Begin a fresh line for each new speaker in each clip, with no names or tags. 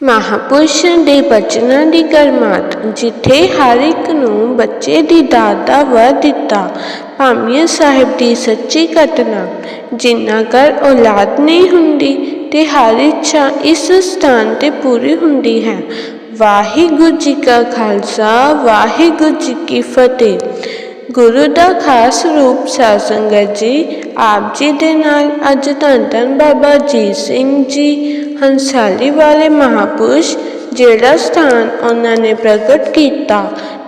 ਮਹਾਂਪੁਰਸ਼ਾਂ ਦੇ ਬਚਨਾਂ ਦੀ ਗਰਮਾਤ ਜਿੱਥੇ ਹਰ ਇੱਕ ਨੂੰ ਬੱਚੇ ਦੀ ਦਾਤ ਦਾ ਵਰ ਦਿੱਤਾ, ਭਾਮੀਆ ਸਾਹਿਬ ਦੀ ਸੱਚੀ ਘਟਨਾ। ਜਿੰਨਾ ਕਰ ਔਲਾਦ ਨਹੀਂ ਹੁੰਦੀ ਤੇ ਹਰ ਇੱਛਾ ਇਸ ਸਥਾਨ ਤੇ ਪੂਰੀ ਹੁੰਦੀ ਹੈ। ਵਾਹਿਗੁਰੂ ਜੀ ਕਾ ਖਾਲਸਾ, ਵਾਹਿਗੁਰੂ ਜੀ ਕੀ ਫਤਿਹ। ਗੁਰੂ ਦਾ ਖਾਸ ਰੂਪ ਸਾਧ ਸੰਗਤ ਜੀ, ਆਪ ਜੀ ਦੇ ਨਾਲ ਅੱਜ ਧੰਨ ਧੰਨ ਬਾਬਾ ਜੀ ਸਿੰਘ ਜੀ ਹੰਸਾਲੀ ਵਾਲੇ ਮਹਾਪੁਰਸ਼ ਜਿਹੜਾ ਸਥਾਨ ਉਹਨਾਂ ਨੇ ਪ੍ਰਗਟ ਕੀਤਾ।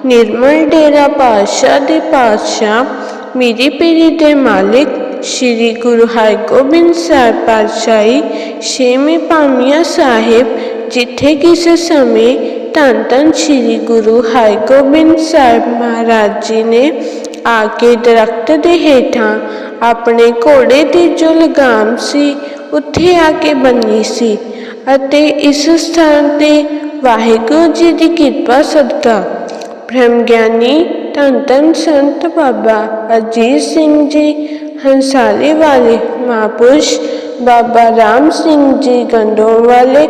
ਨਿਰਮਲ ਡੇਰਾ ਪਾਤਸ਼ਾਹ ਦੇ ਪਾਤਸ਼ਾਹ ਮੀਰੀ ਪੀਰੀ ਦੇ ਮਾਲਿਕ ਸ੍ਰੀ ਗੁਰੂ ਹਰਗੋਬਿੰਦ ਸਾਹਿਬ ਪਾਤਸ਼ਾਹੀ ਛੇਵੀਂ ਭਾਮੀਆ ਸਾਹਿਬ, ਜਿੱਥੇ ਕਿਸੇ ਸਮੇਂ ਧੰਨ ਧੰਨ ਸ੍ਰੀ ਗੁਰੂ ਹਰਗੋਬਿੰਦ ਸਾਹਿਬ ਮਹਾਰਾਜ ਜੀ ਨੇ ਆ ਕੇ ਦਰਖਤ ਦੇ ਹੇਠਾਂ ਆਪਣੇ ਘੋੜੇ ਦੀ ਜੋ ਲਗਾਮ ਸੀ ਉੱਥੇ ਆ ਕੇ ਬੰਨੀ ਸੀ ਅਤੇ ਇਸ ਸਥਾਨ ਤੇ ਵਾਹਿਗੁਰੂ ਜੀ ਦੀ ਕਿਰਪਾ ਸਦਕਾ। ਬ੍ਰਹਮ ਗਿਆਨੀ ਧੰਨ ਧੰਨ ਸੰਤ ਬਾਬਾ ਅਜੀਤ ਸਿੰਘ ਜੀ, ਹੰਸਾਲੀ ਵਾਲੇ ਮਹਾਂਪੁਰਸ਼ ਬਾਬਾ ਰਾਮ ਸਿੰਘ ਜੀ ਗੰਡੋਂ ਵਾਲੇ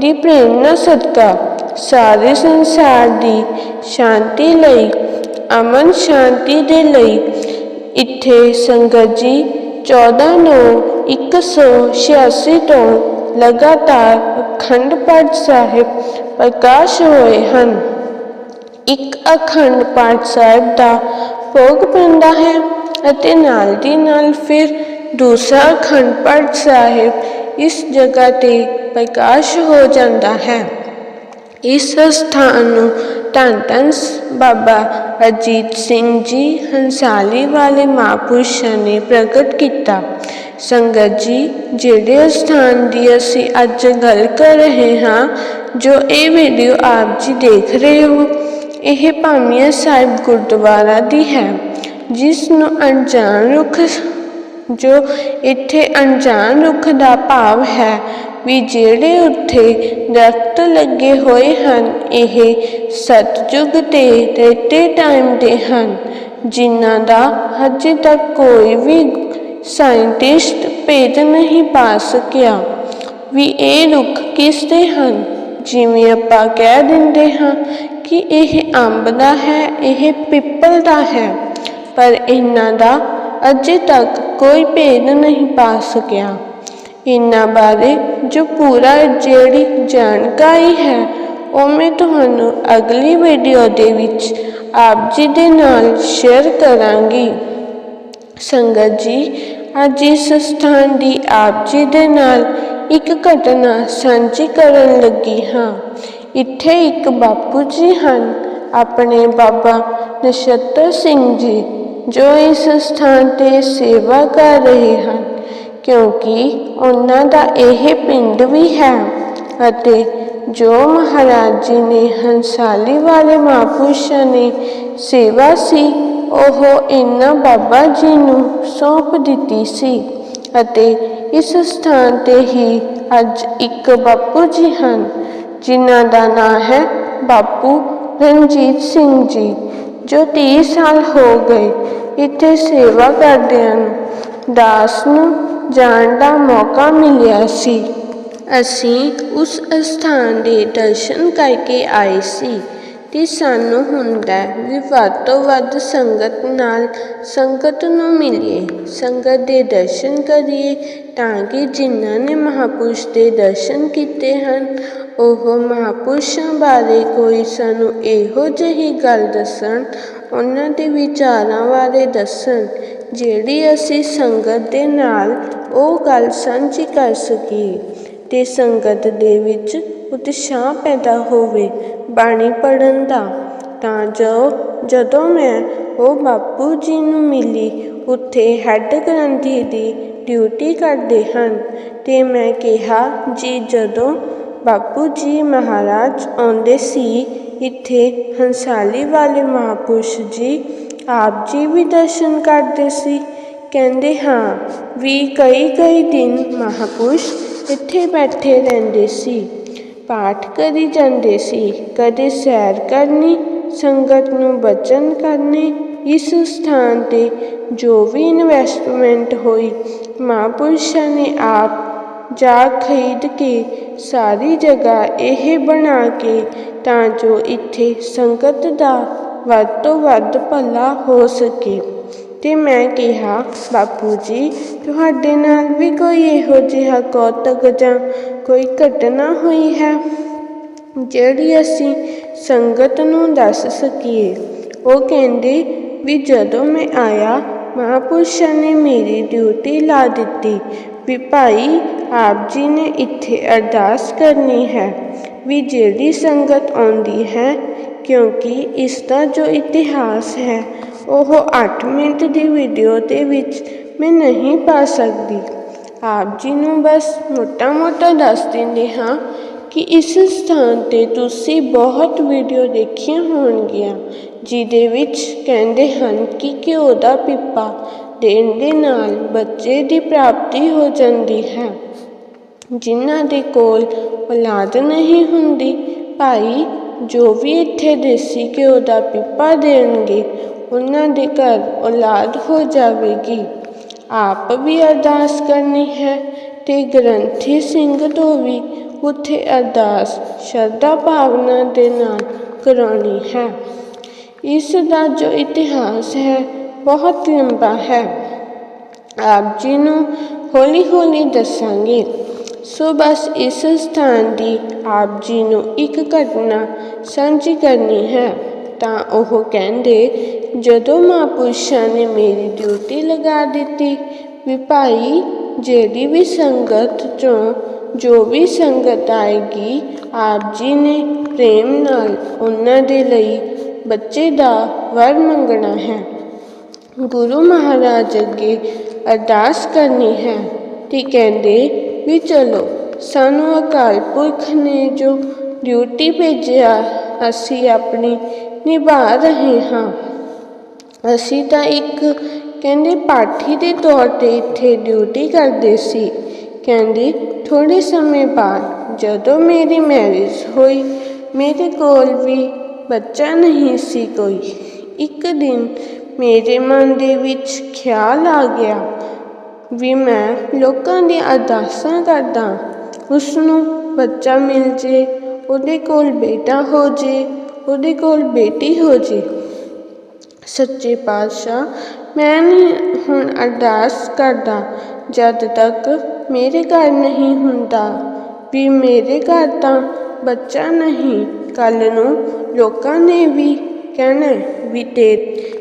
ਦੀ ਪ੍ਰੇਰਨਾ ਸਦਕਾ। ਸਾਰੇ ਸੰਸਾਰ ਦੀ ਸ਼ਾਂਤੀ ਲਈ, ਅਮਨ ਸ਼ਾਂਤੀ ਦੇ ਲਈ ਇੱਥੇ ਸੰਗਤ ਜੀ 14 ਨੂੰ 186 ਤੋਂ ਲਗਾਤਾਰ ਅਖੰਡ ਪਾਠ ਸਾਹਿਬ ਪ੍ਰਕਾਸ਼ ਹੋਏ ਹਨ। ਇੱਕ ਅਖੰਡ ਪਾਠ ਸਾਹਿਬ ਦਾ ਭੋਗ ਪੈਂਦਾ ਹੈ ਅਤੇ ਨਾਲ ਦੀ ਨਾਲ ਫਿਰ ਦੂਸਰਾ ਅਖੰਡ ਪਾਠ ਸਾਹਿਬ ਇਸ ਜਗ੍ਹਾ ਤੇ ਪ੍ਰਕਾਸ਼ ਹੋ ਜਾਂਦਾ ਹੈ। ਇਸ ਸਥਾਨ ਨੂੰ ਧੰਨ ਧੰਨ ਬਾਬਾ ਅਜੀਤ ਸਿੰਘ ਜੀ, ਹੰਸਾਲੀ ਵਾਲੇ ਮਹਾਂਪੁਰਸ਼ਾਂ ਨੇ ਪ੍ਰਗਟ ਕੀਤਾ। ਸੰਗਤ ਜੀ, ਜਿਹੜੇ ਸਥਾਨ ਦੀ ਅਸੀਂ ਅੱਜ ਗੱਲ ਕਰ ਰਹੇ ਹਾਂ, ਜੋ ਇਹ ਵੀਡੀਓ ਆਪ ਜੀ ਦੇਖ ਰਹੇ ਹੋ, ਇਹ ਭਾਮੀਆ ਸਾਹਿਬ ਗੁਰਦੁਆਰਾ ਦੀ ਹੈ ਜਿਸ ਨੂੰ ਅਣਜਾਣ ਰੁੱਖ, ਜੋ ਇੱਥੇ ਅਣਜਾਣ ਰੁੱਖ ਦਾ ਭਾਵ ਹੈ ਵੀ ਜਿਹੜੇ ਉੱਥੇ ਦਰਖਤ ਲੱਗੇ ਹੋਏ ਹਨ, ਇਹ ਸਤਜੁਗ ਤੇ ਰੇਤੇ ਟਾਈਮ ਦੇ ਹਨ, ਜਿਨ੍ਹਾਂ ਦਾ ਹਜੇ ਤੱਕ ਕੋਈ ਵੀ ਸਾਇੰਟਿਸਟ ਭੇਦ ਨਹੀਂ ਪਾ ਸਕਿਆ। ਵੀ ਇਹ ਰੁੱਖ ਕਿਸ ਦੇ ਹਨ? ਜਿਵੇਂ ਆਪਾਂ ਕਹਿ ਦਿੰਦੇ ਹਾਂ ਕਿ ਇਹ ਅੰਬ ਦਾ ਹੈ, ਇਹ ਪਿੱਪਲ ਦਾ ਹੈ, ਪਰ ਇਹਨਾਂ ਦਾ ਅਜੇ ਤੱਕ ਕੋਈ ਭੇਦ ਨਹੀਂ ਪਾ ਸਕਿਆ। ਇਹਨਾਂ ਬਾਰੇ ਜੋ ਪੂਰਾ ਜਿਹੜੀ ਜਾਣਕਾਰੀ ਹੈ, ਉਹ ਮੈਂ ਤੁਹਾਨੂੰ ਅਗਲੀ ਵੀਡੀਓ ਦੇ ਵਿੱਚ ਆਪ ਜੀ ਦੇ ਨਾਲ ਸ਼ੇਅਰ ਕਰਾਂਗੀ। ਸੰਗਤ ਜੀ, ਅੱਜ ਇਸ ਸਥਾਨ ਦੀ ਆਪ ਜੀ ਦੇ ਨਾਲ ਇੱਕ ਘਟਨਾ ਸਾਂਝੀ ਕਰਨ ਲੱਗੀ ਹਾਂ। ਇੱਥੇ ਇੱਕ ਬਾਪੂ ਜੀ ਹਨ, ਆਪਣੇ ਬਾਬਾ ਨਛੱਤਰ ਸਿੰਘ ਜੀ, ਜੋ ਇਸ ਸਥਾਨ ਤੇ ਸੇਵਾ ਕਰ ਰਹੇ ਹਨ। ਕਿਉਂਕਿ ਉਹਨਾਂ ਦਾ ਇਹ ਪਿੰਡ ਵੀ ਹੈ ਅਤੇ ਜੋ ਮਹਾਰਾਜ ਜੀ ਨੇ ਹੰਸਾਲੀ ਵਾਲੇ ਮਹਾਂਪੁਰਸ਼ਾਂ ਨੇ ਸੇਵਾ ਸੀ, ਉਹ ਇਹਨਾਂ ਬਾਬਾ ਜੀ ਨੂੰ ਸੌਂਪ ਦਿੱਤੀ ਸੀ ਅਤੇ ਇਸ ਸਥਾਨ ਤੇ ਹੀ ਅੱਜ ਇੱਕ ਬਾਪੂ ਜੀ ਹਨ, ਜਿਨ੍ਹਾਂ ਦਾ ਨਾਮ ਹੈ ਬਾਪੂ ਰਣਜੀਤ ਸਿੰਘ ਜੀ, ਜੋ 30 ਸਾਲ ਹੋ ਗਏ ਇੱਥੇ ਸੇਵਾ ਕਰਦੇ ਹਨ। ਦਾਸ ਨੂੰ ਜਾਣ ਦਾ ਮੌਕਾ ਮਿਲਿਆ ਸੀ। ਅਸੀਂ ਉਸ ਅਸਥਾਨ ਦੇ ਦਰਸ਼ਨ ਕਰਕੇ ਆਏ ਸੀ ਅਤੇ ਸਾਨੂੰ ਹੁੰਦਾ ਵੀ ਵੱਧ ਤੋਂ ਵੱਧ ਸੰਗਤ ਨਾਲ ਸੰਗਤ ਨੂੰ ਮਿਲੀਏ, ਸੰਗਤ ਦੇ ਦਰਸ਼ਨ ਕਰੀਏ ਤਾਂ ਕਿ ਜਿਨ੍ਹਾਂ ਨੇ ਮਹਾਂਪੁਰਸ਼ ਦੇ ਦਰਸ਼ਨ ਕੀਤੇ ਹਨ, ਉਹ ਮਹਾਂਪੁਰਸ਼ਾਂ ਬਾਰੇ ਕੋਈ ਸਾਨੂੰ ਇਹੋ ਜਿਹੀ ਗੱਲ ਦੱਸਣ, ਉਹਨਾਂ ਦੇ ਵਿਚਾਰਾਂ ਬਾਰੇ ਦੱਸਣ ਜਿਹੜੀ ਅਸੀਂ ਸੰਗਤ ਦੇ ਨਾਲ ਉਹ ਗੱਲ ਸਾਂਝੀ ਕਰ ਸਕੀਏ ਅਤੇ ਸੰਗਤ ਦੇ ਵਿੱਚ ਉਤਸ਼ਾਹ ਪੈਦਾ ਹੋਵੇ ਬਾਣੀ ਪੜ੍ਹਨ ਦਾ। ਤਾਂ ਜੋ ਜਦੋਂ ਮੈਂ ਉਹ ਬਾਪੂ ਜੀ ਨੂੰ ਮਿਲੀ, ਉੱਥੇ ਹੈੱਡ ਗ੍ਰੰਥੀ ਦੀ ਡਿਊਟੀ ਕਰਦੇ ਹਨ ਅਤੇ ਮੈਂ ਕਿਹਾ, ਜੀ, ਜਦੋਂ ਬਾਪੂ ਜੀ ਮਹਾਰਾਜ ਆਉਂਦੇ ਸੀ, ਇੱਥੇ ਹੰਸਾਲੀ ਵਾਲੇ ਮਹਾਂਪੁਰਸ਼ ਜੀ ਆਪ ਜੀ ਵੀ ਦਰਸ਼ਨ ਕਰਦੇ ਸੀ। ਕਹਿੰਦੇ, ਹਾਂ, ਵੀ ਕਈ ਕਈ ਦਿਨ ਮਹਾਪੁਰਸ਼ ਇੱਥੇ ਬੈਠੇ ਰਹਿੰਦੇ ਸੀ। ਪਾਠ ਕਰੀ ਜਾਂਦੇ ਸੀ। ਕਦੇ ਸੈਰ ਕਰਨੀ, ਸੰਗਤ ਨੂੰ ਬਚਨ ਕਰਨੇ, ਇਸ ਸਥਾਨ ਤੇ ਜੋ ਵੀ ਇਨਵੈਸਟਮੈਂਟ ਹੋਈ, ਮਹਾਂਪੁਰਸ਼ਾਂ ਨੇ ਆਪ ਜਾ ਖਰੀਦ ਕੇ ਸਾਰੀ ਜਗ੍ਹਾ ਇਹ ਬਣਾ ਕੇ ਤਾਂ ਜੋ ਇੱਥੇ ਸੰਗਤ ਦਾ ਵੱਧ ਤੋਂ ਵੱਧ ਭਲਾ ਹੋ ਸਕੇ। ਤੇ ਮੈਂ ਕਿਹਾ, ਬਾਪੂ ਜੀ, ਤੁਹਾਡੇ ਨਾਲ ਵੀ ਕੋਈ ਇਹੋ ਜਿਹਾ ਕੌਤਕ ਜਾਂ ਕੋਈ ਘਟਨਾ ਹੋਈ ਹੈ, ਜਿਹੜੀ ਅਸੀਂ ਸੰਗਤ ਨੂੰ ਦੱਸ ਸਕੀਏ? ਉਹ ਕਹਿੰਦੇ, ਵੀ ਜਦੋਂ ਮੈਂ ਆਇਆ, ਮਹਾਂਪੁਰਸ਼ਾਂ ਨੇ ਮੇਰੀ ਡਿਊਟੀ ਲਾ ਦਿੱਤੀ, ਵੀ ਭਾਈ ਆਪ ਜੀ ਨੇ ਇੱਥੇ ਅਰਦਾਸ ਕਰਨੀ ਹੈ। ਵੀ ਜਿਹੜੀ ਸੰਗਤ ਆਉਂਦੀ ਹੈ, ਕਿਉਂਕਿ ਇਸ ਦਾ ਜੋ ਇਤਿਹਾਸ ਹੈ, ਉਹ ਅੱਠ ਮਿੰਟ ਦੀ ਵੀਡੀਓ ਦੇ ਵਿੱਚ ਮੈਂ ਨਹੀਂ ਪਾ ਸਕਦੀ। ਆਪ ਜੀ ਨੂੰ ਬਸ ਮੋਟਾ-ਮੋਟਾ ਦੱਸ ਦਿੰਦੇ ਹਾਂ ਕਿ ਇਸ ਸਥਾਨ ਤੇ ਤੁਸੀਂ ਬਹੁਤ ਵੀਡੀਓ ਦੇਖੀਆਂ ਹੋਣਗੀਆਂ, ਜਿਹਦੇ ਵਿੱਚ ਕਹਿੰਦੇ ਹਨ ਕਿ ਘਿਓ ਦਾ ਪਿੱਪਾ ਦੇਣ ਦੇ ਨਾਲ ਬੱਚੇ ਦੀ ਪ੍ਰਾਪਤੀ ਹੋ ਜਾਂਦੀ ਹੈ। ਜਿਨ੍ਹਾਂ ਦੇ ਕੋਲ ਔਲਾਦ ਨਹੀਂ ਹੁੰਦੀ, ਭਾਈ, ਜੋ ਵੀ ਇੱਥੇ ਦੇਸੀ ਘਿਓ ਦਾ ਪੀਪਾ ਦੇਣਗੇ, ਉਹਨਾਂ ਦੇ ਘਰ ਔਲਾਦ ਹੋ ਜਾਵੇਗੀ। ਆਪ ਵੀ ਅਰਦਾਸ ਕਰਨੀ ਹੈ ਤੇ ਗ੍ਰੰਥੀ ਸਿੰਘ ਤੋਂ ਵੀ ਉੱਥੇ ਅਰਦਾਸ, ਸ਼ਰਧਾ ਭਾਵਨਾ ਦੇ ਨਾਲ ਕਰਾਉਣੀ ਹੈ। ਇਸ ਦਾ ਜੋ ਇਤਿਹਾਸ ਹੈ, ਬਹੁਤ ਲੰਬਾ ਹੈ। ਆਪ ਜੀ ਨੂੰ ਹੌਲੀ ਹੌਲੀ ਦੱਸਾਂਗੇ। ਸੋ ਬਸ ਇਸ ਸਥਾਨ ਦੀ ਆਪ ਜੀ ਨੂੰ ਇੱਕ ਘਟਨਾ ਸਾਂਝੀ ਕਰਨੀ ਹੈ, ਤਾਂ ਉਹ ਕਹਿੰਦੇ, ਜਦੋਂ ਮਹਾਂਪੁਰਸ਼ਾਂ ਨੇ ਮੇਰੀ ਡਿਊਟੀ ਲਗਾ ਦਿੱਤੀ, ਵੀ ਭਾਈ ਜਿਹੜੀ ਵੀ ਸੰਗਤ ਚੋਂ ਜੋ ਵੀ ਸੰਗਤ ਆਏਗੀ ਆਪ ਜੀ ਨੇ ਪ੍ਰੇਮ ਨਾਲ ਉਹਨਾਂ ਦੇ ਲਈ ਬੱਚੇ ਦਾ ਵਰ ਮੰਗਣਾ ਹੈ। ਗੁਰੂ ਮਹਾਰਾਜ ਅੱਗੇ ਅਰਦਾਸ ਕਰਨੀ ਹੈ ਤੇ ਕਹਿੰਦੇ ਵੀ ਚਲੋ, ਸਾਨੂੰ ਅਕਾਲ ਪੁਰਖ ਨੇ ਜੋ ਡਿਊਟੀ ਭੇਜਿਆ, ਅਸੀਂ ਆਪਣੀ ਨਿਭਾ ਰਹੇ ਹਾਂ। ਅਸੀਂ ਤਾਂ ਇੱਕ ਕਹਿੰਦੇ ਪਾਠੀ ਦੇ ਤੌਰ ਤੇ ਇੱਥੇ ਡਿਊਟੀ ਕਰਦੇ ਸੀ। ਕਹਿੰਦੇ ਥੋੜੇ ਸਮੇਂ ਬਾਅਦ ਜਦੋਂ ਮੇਰੀ ਮੈਰਿਜ ਹੋਈ, ਮੇਰੇ ਕੋਲ ਵੀ ਬੱਚਾ ਨਹੀਂ ਸੀ ਕੋਈ। ਇੱਕ ਦਿਨ ਮੇਰੇ ਮਨ ਦੇ ਵਿੱਚ ਖਿਆਲ ਆ ਗਿਆ ਵੀ ਮੈਂ ਲੋਕਾਂ ਦੀਆਂ ਅਰਦਾਸਾਂ ਕਰਦਾ ਉਸ ਨੂੰ ਬੱਚਾ ਮਿਲ ਜੇ, ਉਹਦੇ ਕੋਲ ਬੇਟਾ ਹੋ ਜੇ, ਉਹਦੇ ਕੋਲ ਬੇਟੀ ਹੋ ਜੇ। ਸੱਚੇ ਪਾਤਸ਼ਾਹ, ਮੈਂ ਨਹੀਂ ਹੁਣ ਅਰਦਾਸ ਕਰਦਾ ਜਦ ਤੱਕ ਮੇਰੇ ਘਰ ਨਹੀਂ ਹੁੰਦਾ। ਵੀ ਮੇਰੇ ਘਰ ਤਾਂ ਬੱਚਾ ਨਹੀਂ, ਕੱਲ ਨੂੰ ਲੋਕਾਂ ਨੇ ਵੀ ਕਹਿਣਾ ਵੀ ਤੇ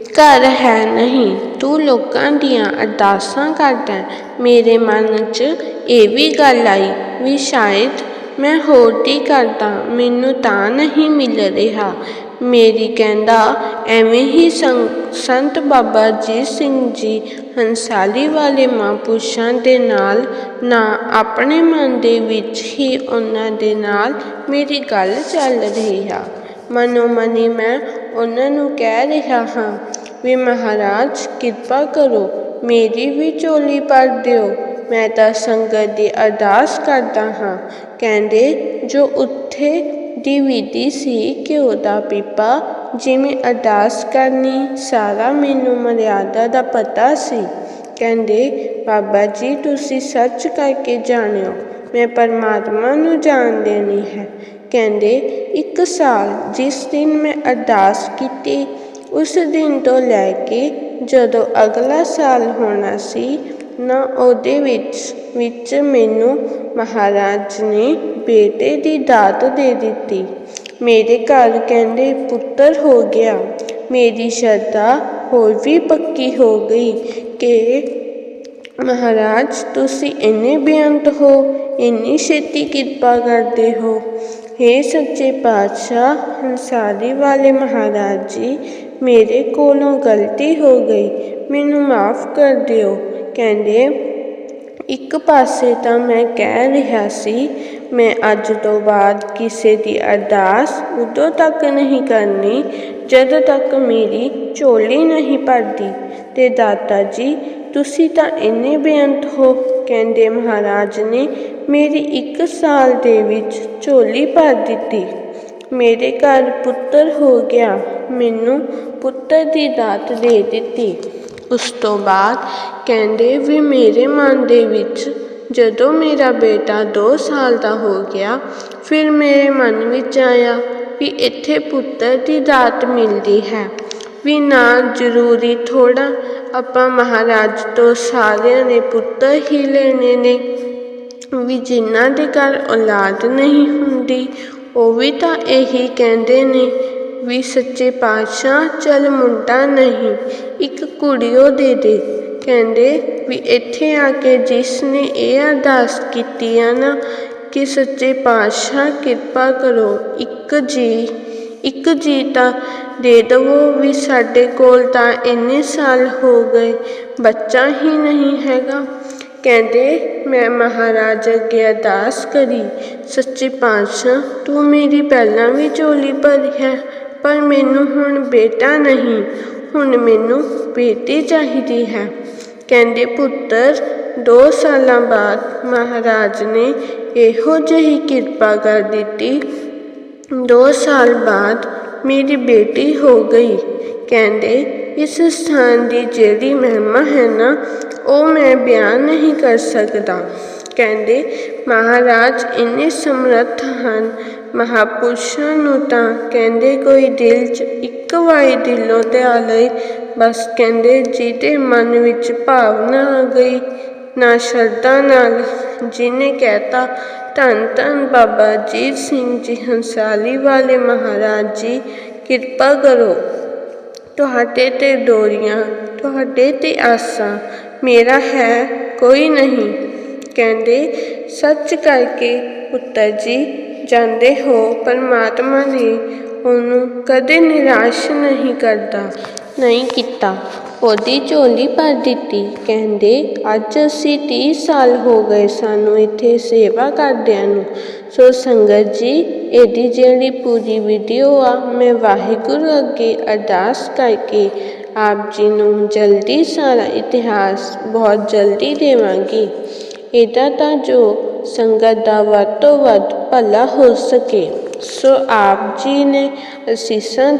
ਘਰ ਹੈ ਨਹੀਂ। ਤੂੰ ਲੋਕਾਂ ਦੀਆਂ ਅਰਦਾਸਾਂ ਕਰਦਾ ਮੇਰੇ ਮਨ 'ਚ ਇਹ ਵੀ ਗੱਲ ਆਈ ਵੀ ਸ਼ਾਇਦ ਮੈਂ ਹੋਰ ਦੀ ਕਰਦਾ, ਮੈਨੂੰ ਤਾਂ ਨਹੀਂ ਮਿਲ ਰਿਹਾ। ਮੇਰੀ ਕਹਿੰਦਾ, ਐਵੇਂ ਹੀ ਸੰਤ ਬਾਬਾ ਜੀ ਸਿੰਘ ਜੀ ਹੰਸਾਲੀ ਵਾਲੇ ਮਹਾਂਪੁਰਸ਼ਾਂ ਦੇ ਨਾਲ ਨਾ ਆਪਣੇ ਮਨ ਦੇ ਵਿੱਚ ਹੀ ਉਹਨਾਂ ਦੇ ਨਾਲ ਮੇਰੀ ਗੱਲ ਚੱਲ ਰਹੀ ਆ। ਮਨੋਮਨੀ ਮੈਂ ਉਹਨਾਂ ਨੂੰ ਕਹਿ ਰਿਹਾ ਹਾਂ ਵੀ ਮਹਾਰਾਜ, ਕਿਰਪਾ ਕਰੋ, ਮੇਰੀ ਵੀ ਝੋਲੀ ਭਰ ਦਿਓ। ਮੈਂ ਤਾਂ ਸੰਗਤ ਦੀ ਅਰਦਾਸ ਕਰਦਾ ਹਾਂ। ਕਹਿੰਦੇ, ਜੋ ਉੱਥੇ ਦੀ ਵਿਧੀ ਸੀ ਘਿਓ ਦਾ ਪੀਪਾ, ਜਿਵੇਂ ਅਰਦਾਸ ਕਰਨੀ, ਸਾਰਾ ਮੈਨੂੰ ਮਰਿਆਦਾ ਦਾ ਪਤਾ ਸੀ। ਕਹਿੰਦੇ, ਬਾਬਾ ਜੀ, ਤੁਸੀਂ ਸੱਚ ਕਰਕੇ ਜਾਣਿਓ, ਮੈਂ ਪਰਮਾਤਮਾ ਨੂੰ ਜਾਣ ਦੇਣੀ ਹੈ। ਕਹਿੰਦੇ, ਇੱਕ ਸਾਲ ਜਿਸ ਦਿਨ ਮੈਂ ਅਰਦਾਸ ਕੀਤੀ ਉਸ ਦਿਨ ਤੋਂ ਲੈ ਕੇ ਜਦੋਂ ਅਗਲਾ ਸਾਲ ਹੋਣਾ ਸੀ, ਨਾ ਉਹਦੇ ਵਿੱਚ ਵਿੱਚ ਮੈਨੂੰ ਮਹਾਰਾਜ ਨੇ ਬੇਟੇ ਦੀ ਦਾਤ ਦੇ ਦਿੱਤੀ। ਮੇਰੇ ਘਰ ਕਹਿੰਦੇ, ਪੁੱਤਰ ਹੋ ਗਿਆ। ਮੇਰੀ ਸ਼ਰਧਾ ਹੋਰ ਵੀ ਪੱਕੀ ਹੋ ਗਈ ਕਿ ਮਹਾਰਾਜ, ਤੁਸੀਂ ਇੰਨੇ ਬੇਅੰਤ ਹੋ, ਇੰਨੀ ਛੇਤੀ ਕਿਰਪਾ ਕਰਦੇ ਹੋ। हे ਸੱਚੇ ਪਾਤਸ਼ਾਹ, ਹੰਸਾਰੀ ਵਾਲੇ ਮਹਾਰਾਜ ਜੀ ਮੇਰੇ ਕੋਲੋਂ ਗਲਤੀ ਹੋ ਗਈ, ਮੈਨੂੰ ਮਾਫ ਕਰ ਦਿਓ। ਕਹਿੰਦੇ, ਇੱਕ ਪਾਸੇ ਤਾਂ ਮੈਂ ਕਹਿ ਰਿਹਾ ਸੀ, ਮੈਂ ਅੱਜ ਤੋਂ ਬਾਅਦ ਕਿਸੇ ਦੀ ਅਰਦਾਸ ਉਦੋਂ ਤੱਕ ਨਹੀਂ ਕਰਨੀ, ਜਦੋਂ ਤੱਕ ਮੇਰੀ ਝੋਲੀ ਨਹੀਂ ਭਰਦੀ। ਤੇ ਦਾਤਾ ਜੀ, ਤੁਸੀਂ ਤਾਂ ਇੰਨੇ ਬੇਅੰਤ ਹੋ। ਕਹਿੰਦੇ, ਮਹਾਰਾਜ ਨੇ ਮੇਰੀ ਇੱਕ ਸਾਲ ਦੇ ਵਿੱਚ ਝੋਲੀ ਭਰ ਦਿੱਤੀ। ਮੇਰੇ ਘਰ ਪੁੱਤਰ ਹੋ ਗਿਆ। ਮੈਨੂੰ ਪੁੱਤਰ ਦੀ ਦਾਤ ਦੇ ਦਿੱਤੀ। ਉਸ ਤੋਂ ਬਾਅਦ ਕਹਿੰਦੇ ਵੀ ਮੇਰੇ ਮਨ ਦੇ ਵਿੱਚ ਜਦੋਂ ਮੇਰਾ ਬੇਟਾ 2 ਸਾਲ ਦਾ ਹੋ ਗਿਆ, ਫਿਰ ਮੇਰੇ ਮਨ ਵਿੱਚ ਆਇਆ ਵੀ ਇੱਥੇ ਪੁੱਤਰ ਦੀ ਦਾਤ ਮਿਲਦੀ ਹੈ। ਵੀ ਨਾ ਜ਼ਰੂਰੀ ਥੋੜਾ ਆਪਾਂ ਮਹਾਰਾਜ ਤੋਂ ਸਾਰਿਆਂ ਨੇ ਪੁੱਤਰ ਹੀ ਲੈਣੇ ਨੇ। ਵੀ ਜਿਨ੍ਹਾਂ ਦੇ ਘਰ ਔਲਾਦ ਨਹੀਂ ਹੁੰਦੀ, ਉਹ ਵੀ ਤਾਂ ਇਹੀ ਕਹਿੰਦੇ ਨੇ ਵੀ ਸੱਚੇ ਪਾਤਸ਼ਾਹ, ਚੱਲ ਮੁੰਡਾ ਨਹੀਂ, ਇੱਕ ਕੁੜੀਓ ਦੇ ਦੇ। ਕਹਿੰਦੇ ਵੀ ਇੱਥੇ ਆ ਕੇ ਜਿਸ ਨੇ ਇਹ ਅਰਦਾਸ ਕੀਤੀ ਆ ਨਾ, ਕਿ ਸੱਚੇ ਪਾਤਸ਼ਾਹ ਕਿਰਪਾ ਕਰੋ, ਇੱਕ ਜੀ ਇੱਕ ਜੀ ਤਾਂ ਦੇ ਦਵੋ ਵੀ ਸਾਡੇ ਕੋਲ ਤਾਂ ਇੰਨੇ ਸਾਲ ਹੋ ਗਏ, ਬੱਚਾ ਹੀ ਨਹੀਂ ਹੈਗਾ। ਕਹਿੰਦੇ, ਮੈਂ ਮਹਾਰਾਜ ਅੱਗੇ ਅਰਦਾਸ ਕਰੀ, ਸੱਚੇ ਪਾਤਸ਼ਾਹ, ਤੂੰ ਮੇਰੀ ਪਹਿਲਾਂ ਵੀ ਝੋਲੀ ਭਰੀ ਹੈ ਪਰ ਮੈਨੂੰ ਹੁਣ ਬੇਟਾ ਨਹੀਂ, ਹੁਣ ਮੈਨੂੰ ਬੇਟੀ ਚਾਹੀਦੀ ਹੈ। ਕਹਿੰਦੇ, ਪੁੱਤਰ 2 ਸਾਲਾਂ ਬਾਅਦ ਮਹਾਰਾਜ ਨੇ ਇਹੋ ਜਿਹੀ ਕਿਰਪਾ ਕਰ ਦਿੱਤੀ। 2 ਸਾਲ ਬਾਅਦ ਮੇਰੀ ਬੇਟੀ ਹੋ ਗਈ। ਕਹਿੰਦੇ, ਇਸ ਸਥਾਨ ਦੀ ਜਿਹੜੀ ਮਹਿਮਾ ਹੈ ਨਾ, ਉਹ ਮੈਂ ਬਿਆਨ ਨਹੀਂ ਕਰ ਸਕਦਾ। ਕਹਿੰਦੇ, ਮਹਾਰਾਜ ਇੰਨੇ ਸਮਰੱਥ ਹਨ ਮਹਾਪੁਰਸ਼ਾਂ ਨੂੰ ਤਾਂ ਕਹਿੰਦੇ ਕੋਈ ਦਿਲ 'ਚ ਇੱਕ ਵਾਰੀ ਦਿਲੋਂ ਧਿਆ ਲਏ ਬਸ ਕਹਿੰਦੇ ਜਿਹਦੇ ਮਨ ਵਿੱਚ ਭਾਵਨਾ ਆ ਗਈ, ਨਾ ਸ਼ਰਧਾ ਨਾਲ ਜਿਹਨੇ ਕਹਿਤਾ, ਧੰਨ ਧੰਨ ਬਾਬਾ ਅਜੀਤ ਸਿੰਘ ਜੀ, ਹੰਸਾਲੀ ਵਾਲੇ ਮਹਾਰਾਜ ਜੀ, ਕਿਰਪਾ ਕਰੋ। ਤੁਹਾਡੇ ਤੇ ਡੋਰੀਆਂ, ਤੁਹਾਡੇ ਤੇ ਆਸਾਂ, ਮੇਰਾ ਹੈ ਕੋਈ ਨਹੀਂ। ਕਹਿੰਦੇ, ਸੱਚ ਕਰਕੇ ਪੁੱਤਰ ਜੀ ਜਾਂਦੇ ਹੋ, ਪਰਮਾਤਮਾ ਨੇ ਉਹਨੂੰ ਕਦੇ ਨਿਰਾਸ਼ ਨਹੀਂ ਕਰਦਾ। ਨਹੀਂ ਕੀਤਾ। ਉਹਦੀ ਝੋਲੀ ਭਰ ਦਿੱਤੀ। ਕਹਿੰਦੇ, ਅੱਜ ਅਸੀਂ 30 ਸਾਲ ਹੋ ਗਏ ਸਾਨੂੰ ਇੱਥੇ ਸੇਵਾ ਕਰਦਿਆਂ ਨੂੰ। ਸੋ ਸੰਗਤ ਜੀ, ਇਹਦੀ ਜਿਹੜੀ ਪੂਰੀ ਵੀਡੀਓ ਆ, ਮੈਂ ਵਾਹਿਗੁਰੂ ਅੱਗੇ ਅਰਦਾਸ ਕਰਕੇ ਆਪ ਜੀ ਨੂੰ ਜਲਦੀ ਸਾਰਾ ਇਤਿਹਾਸ ਬਹੁਤ ਜਲਦੀ ਦੇਵਾਂਗੀ। ਇਹਦਾ ਤਾਂ ਜੋ ਸੰਗਤ ਦਾ ਵੱਧ ਤੋਂ ਵੱਧ ਭਲਾ ਹੋ ਸਕੇ। ਸੋ ਆਪ ਜੀ ਨੇ ਅਸੀਸਾਂ